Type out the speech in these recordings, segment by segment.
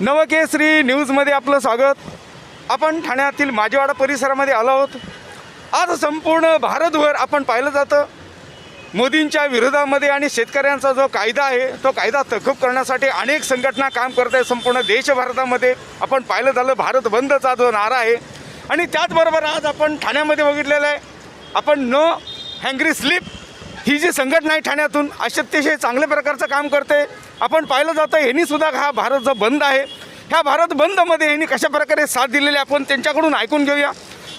नवकेसरी न्यूजमध्ये आपलं स्वागत. आपण ठाण्यातील माजीवाडा परिसरामध्ये आलो आहोत. आज संपूर्ण भारतभर आपण पाहिलं जातं. मोदींच्या विरोधामध्ये आणि शेतकऱ्यांचा जो कायदा आहे तो कायदा तहकूब करण्यासाठी अनेक संघटना काम करत आहे संपूर्ण देशभारतामध्ये आपण पाहिलं झालं भारत बंदचा जो नारा आहे. आणि त्याचबरोबर आज आपण ठाण्यामध्ये बघितलेलं आहे. आपण नो हँग्री स्लिप ही जी संघटना आहे ठाण्यातून अतिशय चांगल्या प्रकारचं काम करते. आपण पाहिलं जातं ह्यांनीसुद्धा हा भारत जो बंद आहे ह्या भारत बंदमध्ये ह्यांनी कशा प्रकारे साथ दिलेली आहे आपण त्यांच्याकडून ऐकून घेऊया.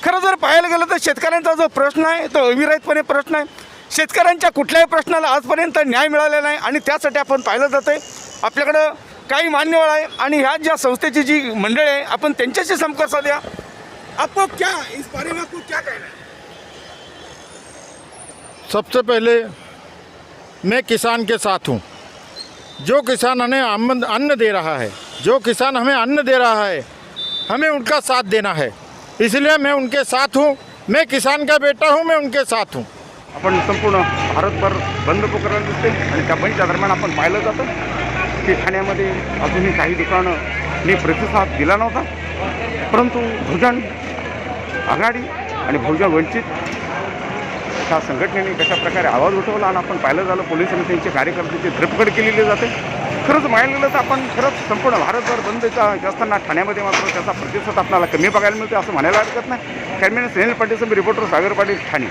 खरं जर पाहायला गेलं तर शेतकऱ्यांचा जो प्रश्न आहे तो अविरहितपणे प्रश्न आहे. शेतकऱ्यांच्या कुठल्याही प्रश्नाला आजपर्यंत न्याय मिळालेला नाही आणि त्यासाठी आपण पाहिलं जातं आहे आपल्याकडं काही मान्यवर आहे आणि ह्या ज्या संस्थेची जी मंडळी आहे आपण त्यांच्याशी संपर्क साधूया. आपको क्या इस बारे में आपको क्या कहना है? सबसे पहले मैं किसान के साथ हूँ। जो किसान हमें अन्न अन्न दे रहा है जो किसान हमें अन्न दे रहा है हमें उनका साथ देना है। इसलिए मैं उनके साथ हूँ। मैं किसान का बेटा हूँ मैं उनके साथ हूँ। आपण संपूर्ण भारतभर बंद पुकारलेलं दिसते आणि त्या बंदच्या दरम्यान आपण पाहिलं जातं की ठाण्यामध्ये अजूनही काही दुकानं प्रतिसाद दिला नव्हता. परंतु भोजन आघाडी आणि भोजन वंचित ह्या संघटनेने कशा प्रकारे आवाज उठवला आणि आपण पाहिलं झालं पोलीस त्यांचे कार्यकर्त्यांची धरपकड केलेली जाते. खरंच पाहायला गेलं तर आपण खरंच संपूर्ण भारतभर बंदचा असताना ठाण्यामध्ये मात्र त्याचा प्रतिसाद आपल्याला कमी बघायला मिळतो असं म्हणायला हरकत नाही. Camera Sunil Patil reporter Sagar Patil Thane.